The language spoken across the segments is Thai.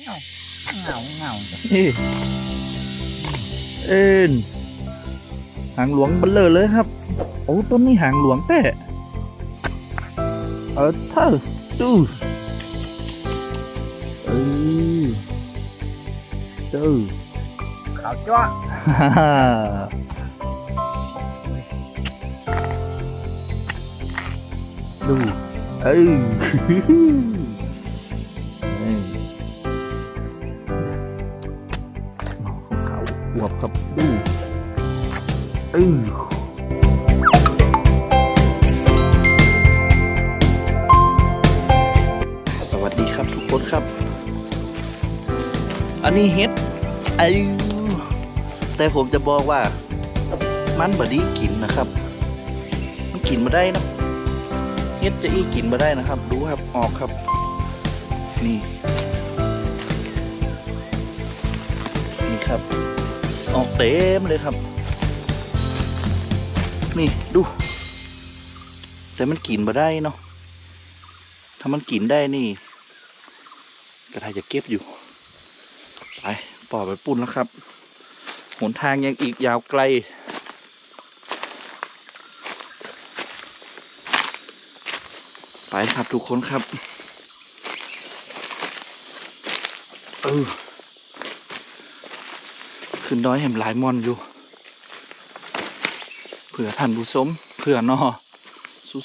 เงาเงาเงานี่เอ็นหางหลวงเบลเลอเลยครับ โอ้ต้นนี้หางหลวงแต่เออเธอดูเออดูขาวจ้วฮ่าฮ่าดูเออ ครับดูเออสวัสดีครับทุกคนครับ อันนี้เฮ็ดไอแต่ผมจะบอกว่า มันบดีกินนะครับ มันกินมาได้นะเฮ็ดจะอีกินมาได้นะครับ ดูครับออกครับ นี่ นี่ครับ ออกเต็มเลยครับ นี่ดู แต่มันกินมาได้เนาะถ้ามันกินได้นี่กระทายจะเก็บอยู่ ไปปอไปปุ่นแล้วครับหนทางยังอีกยาวไกล ไปครับทุกคนครับเออ ขึ้นดอยแหมหลายมอนอยู่ เผื่อท่านผู้ชมเผื่อนอ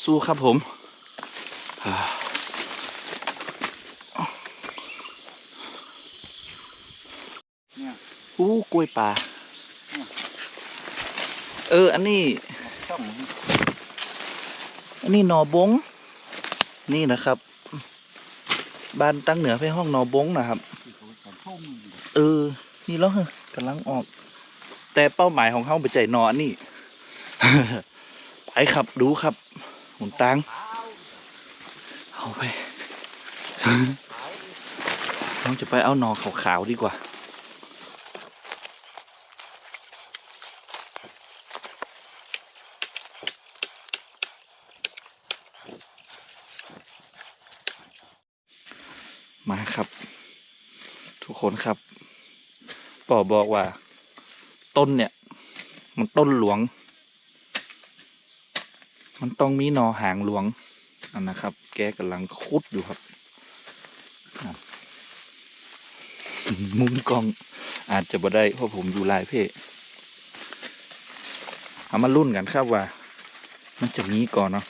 สู้ๆครับผมอ่าเนี่ยอู้กล้วยป่า เออ อันนี้ช่องอันนี้หนอบง นี่นะครับ บ้านตั้งเหนือไปห้องหนอบงนะครับที่เขาจะทุ่มเออ นี่แล้วเหรอ กำลังออก แต่เป้าหมายของเขาไปใจนอนนี้ไปครับดูครับหมุนตังเอาไปเราจะไปเอานอขาวๆดีกว่ามาครับ ทุกคนครับ ป่อบอกว่า ต้นเนี่ย มันต้นหลวง มันต้องมีหนอหางหลวงอันนะครับ แกกำลังคุดอยู่ครับมุมกล้องอาจจะบ่ได้เพราะผมอยู่ลายเพศเอามารุ่นกันครับว่า มันจะมีก่อนเนาะ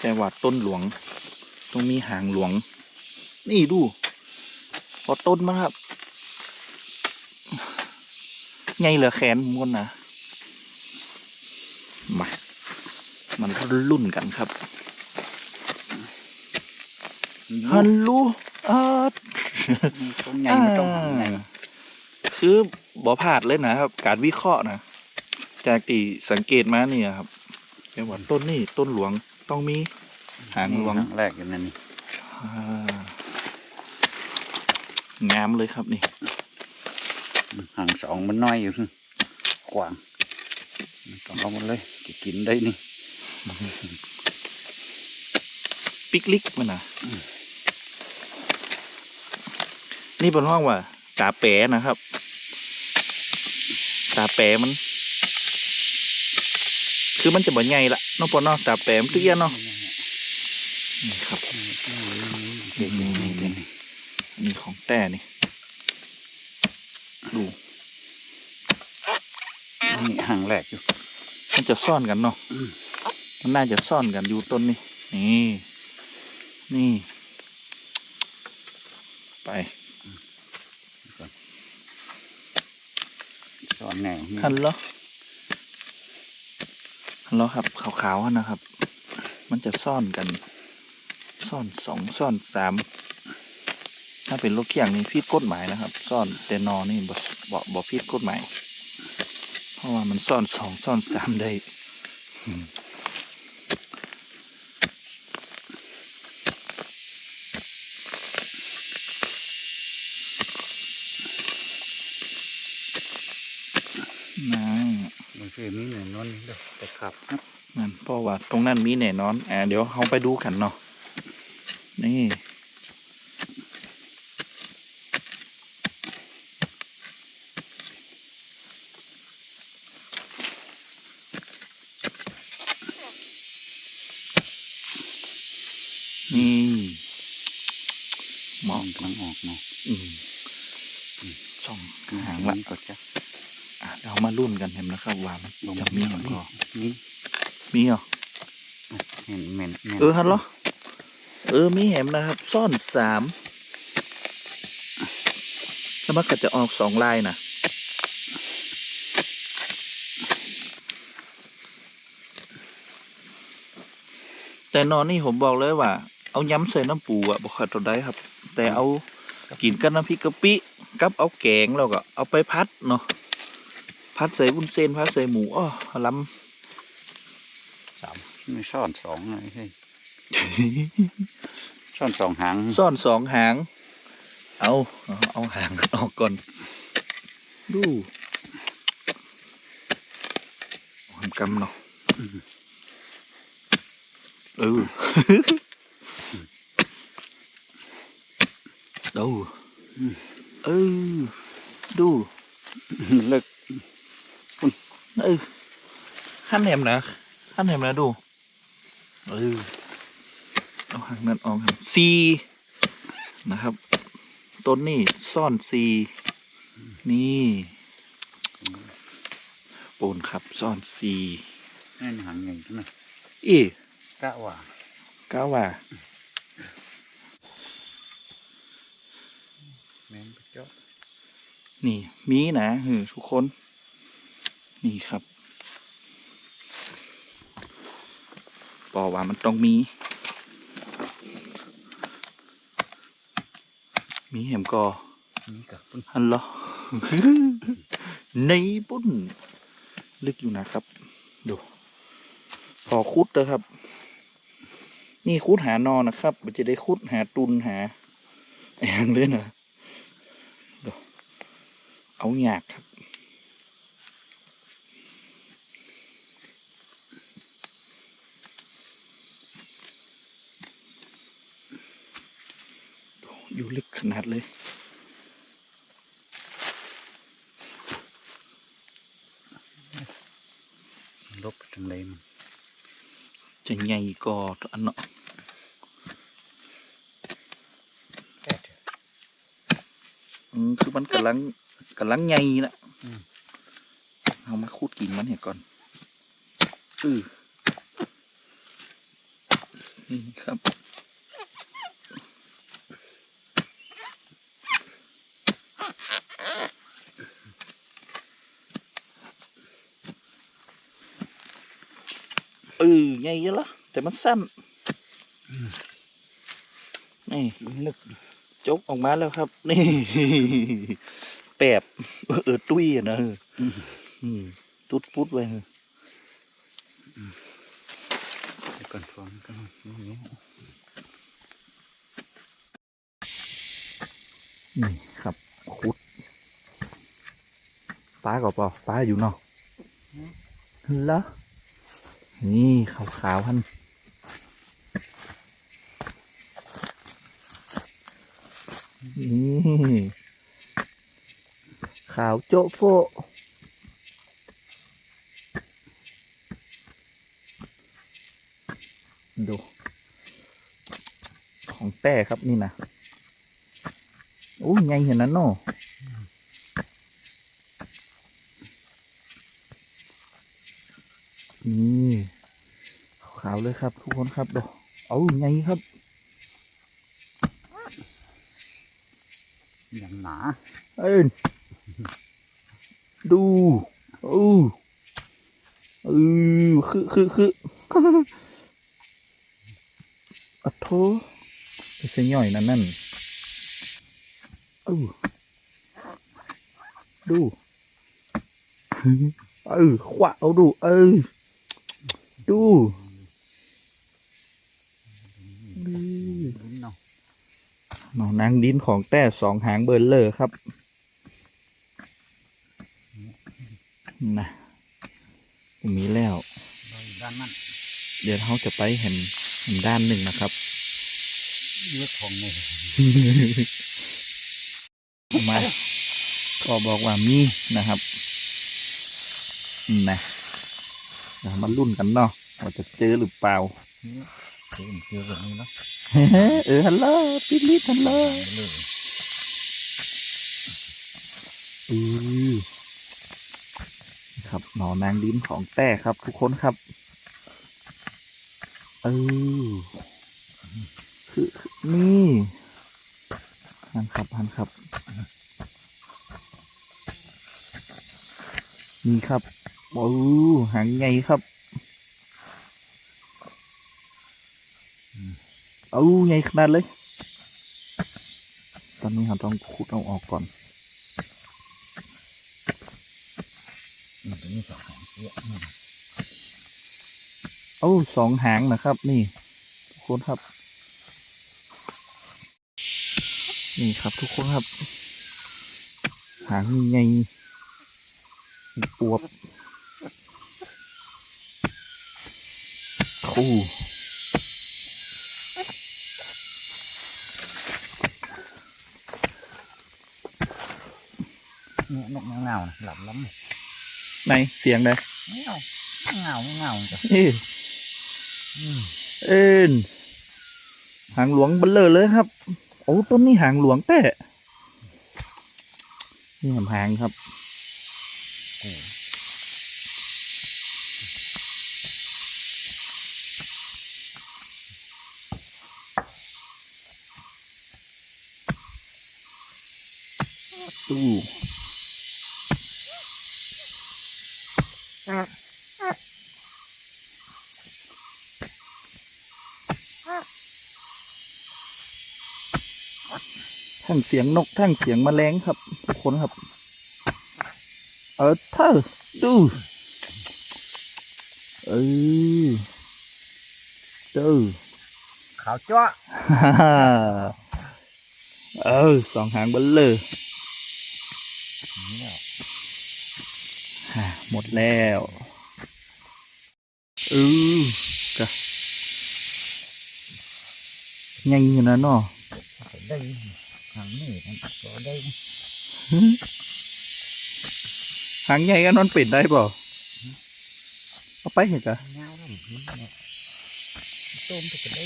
แต่ว่าต้นหลวง ต้องมีหางหลวง นี่ดู พอต้นมาครับไงเหลือแขนมนนะมามันก็รุ่นกันครับฮัลโหลอาดต้นใหญ่ไม่ต้องทำไงคือบ่พลาดเลยนะครับ การวิเคราะห์นะ จากที่สังเกตมาเนี่ยครับเป็นว่าต้นนี่ต้นหลวงต้องมีหางหลวงแรกอย่างนั้นนี่อ่า งามเลยครับนี่ห่างสองมันน้อยอยู่กว้างมันต้องเอามันเลยจะกินได้นี่ปิกลิกมันนะนี่เป็นห้องว่า ตาแปะนะครับ ตาแปะมัน คือมันจะบ่ใหญ่ละเน้องปอนเนาะตาแปะมันเตี้ยเนาะนี่ครับเก่งนี่นี่ นี่นี่ของแต่นี่ ดูนี่ห่างแรกอยู่ มันจะซ่อนกันเนาะอืมมันน่าจะซ่อนกันอยู่ต้นนี่นี่ นี่ ไปสอนแนวนี่ฮัลโหลฮัลโหลครับขาวๆอะนะครับ มันจะซ่อนกัน ซ่อนสองซ่อนสาม ถ้าเป็นรถเคียงนี่ผิดกฎหมายนะครับ ซ่อนแต่นอนี่บ่บ่บ่ผิดกฎหมาย เพราะว่ามันซ่อนสองซ่อนสามได้อืมนะมันคือมีหนึ่งนวลนี่เด้อแต่ขับนั่นเพราะว่าตรงนั้นมีแน่นอนอ่าเดี๋ยวเราไปดูกันเนาะนี่ หมอกกำลังออกเนาะอืมสองหางละก็จะอะเดี๋ยวมารุ่นกันเห็นนะครับว่ามันจะมีหรือเปล่านี่มีเหรอเห็นเหม็นหม็นเออฮัลโหลเออมีแหมนะครับ ซ่อนสามแล้วมันก็จะออกสองลายนะแต่นอนนี่ผมบอกเลยว่า เอาย้ำใส่น้ำปูอะบอกขาดตัวได้ครับ แต่เอากินกับน้ำพริกกะปิกับเอาแกงแล้วก็เอาไปพัดเนาะพัดใส่วุ้นเส้นพัดใส่หมูอ้อล้สามไม่ซ่อนสองเลยใช่ซ่อนสองหางำซ่อนสองหางเอาเอาเอาหางออกก่อนดูหอมกำเนาะเออ ดูเออดูเลิกเออขั้นแหมนะขั้นแหมนะดูเออเอาหางนั้นออกครับซีนะครับ ต้นนี่ซ่อนซีนี่ปูนครับซ่อนซีนั่นหางใหญ่ขึ้นมาอีกะว่าก้าว่า แม่นไปเจ้า นี่ มีนะเออทุกคน นี่ครับบอกว่ามันต้องมี มีเห็มกอนี่กับปุ้นฮัลโหลในปุ้น ลึกอยู่นะครับ ดูพอคุดนะครับ นี่คุดหานอนนะครับ มันจะได้คุดหาตุนหาอย่างเลยนะดู เอาหยากครับ อยู่ลึกขนาดเลยลบจังเลยมันจะใหญ่ก็อันเนาะแค่เถอะอืมคือมันกำลัง กำลังใหญ่นะอืมเอามาคูดกินมันเห็นก่อนอือนี่ครับเออใหญ่เยอะละแต่มันสั้นนี่ลึกจกออกมาแล้วครับ นี่ แปบเออเออตุ้ยอะนะเอออืมตุ๊ดปุ๊ดไว้เออเดี๋ยวก่อนฟองกันนี่นี่ครับคุดปลาก็เปล่าปลาอยู่เนาะแล้วนี่ขาวๆพันนี่ ขาวโจ๊ะโฟะดู ของแต่ครับนี่นะโอ้ยไงเห็นนั้นเนาะนี่ขาวๆเลยครับทุกคนครับดูเอาไงครับอย่างหนา เอ้ย ดูโอ้เออคือคือคืออะโทไปเสียย่อยนั่นนั่นเออดูเออขวะเอาดูเออดูอืมลิ้นเนาะหนองนางดินของแต่สองหางเบิร์เลอร์ครับ นะมีแล้วเราอยู่ด้านนั้นเดี๋ยวเขาจะไปเห็นเห็นด้านหนึ่งนะครับเลือกของเลยเอามาก็บอกว่ามีนะครับนะเดี๋ยวมารุ่นกันเนาะว่าจะเจอหรือเปล่านี่เจอเจอแบบนี้เนาะคเออฮัลโหลปิดลิดฮัลโหลเลยอือ ครับหนอนางลิ้นของแต่ครับ ทุกคนครับเออคือคือนี่หันครับหันครับ นี่ครับโอ้หางใหญ่ครับเอาใหญ่ขนาดเลย ตอนนี้เราต้องขุดเอาออกก่อน มันจะมีสองหางเยอะเอ้าสองหางนะครับ นี่ทุกคนครับ นี่ครับทุกคนครับ หางใหญ่อวบโอ้เนี่ยนกเงาๆหลับล้ำ ไหนเสียงไหนเงาเงาเงาจ้ะเอ้ยอืมเอินหางหลวงเบลเลอเลยครับ โอ้ต้นนี้หางหลวงแต่นี่หางครับโอ้ตู้ ทั้งเสียงนกทั้งเสียงแมลงครับทุกคนครับ เออเธอดูเออดูขาวจ้วฮ่าฮ่าเออสองหางเบลเลอนี่แล้วฮ่า หมดแล้วเออกะยังอยู่นะเนาะไปได้หางนี่มันก็ได้หึหางใหญ่กันนอนปิดได้เปล่าเอาไปเหรอกะเงาแล้วมันเนี่ยต้มไปได้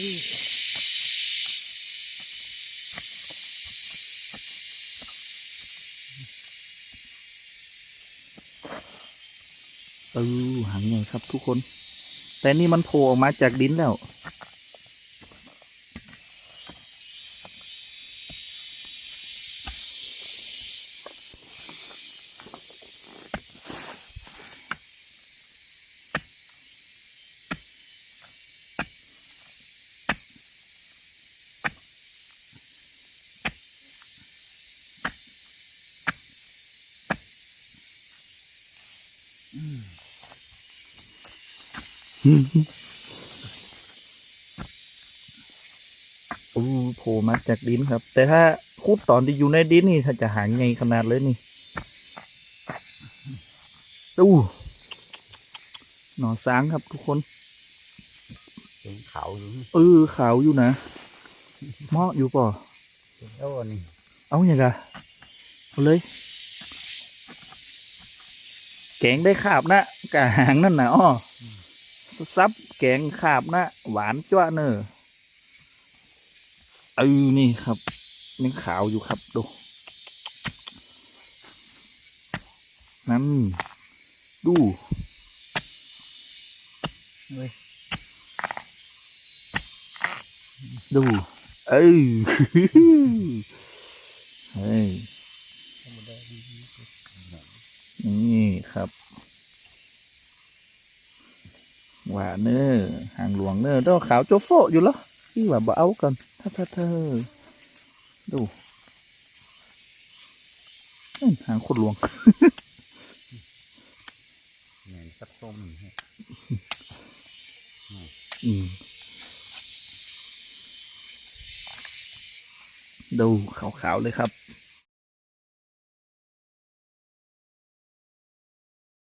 เออหางใหญ่ครับทุกคน แต่นี่มันโผล่ออกมาจากดินแล้ว โอ้โผล่มาจากดินครับ แต่ถ้าคุดตอนที่อยู่ในดินนี่ถ้าจะหางใหญ่ขนาดเลยนี่ดูหนอนสางครับทุกคนเป็นขาวอยู่เออขาวอยู่นะเหมาะอยู่ป่ะเป็นโอ้นี่เอาอย่างไรเอาเลย แกงได้ขาบนะกะหางนั่นนะอ้อ ซับแกงขาบนะ หวานจ้วเนอเออนี่ครับยังขาวอยู่ครับดู นั่น ดูเว้ยดู เออเฮ้ยนี่ครับห วานเนอร์หางหลวงเนอร์ต้องขาวโจโฟอยู่เหรอพี่ว่าบ่เอากันถ้าถ้าเธอดูอื้อหางคนหลวงเหมือนสับส้มนี่อืมดูขาวๆเลยครับ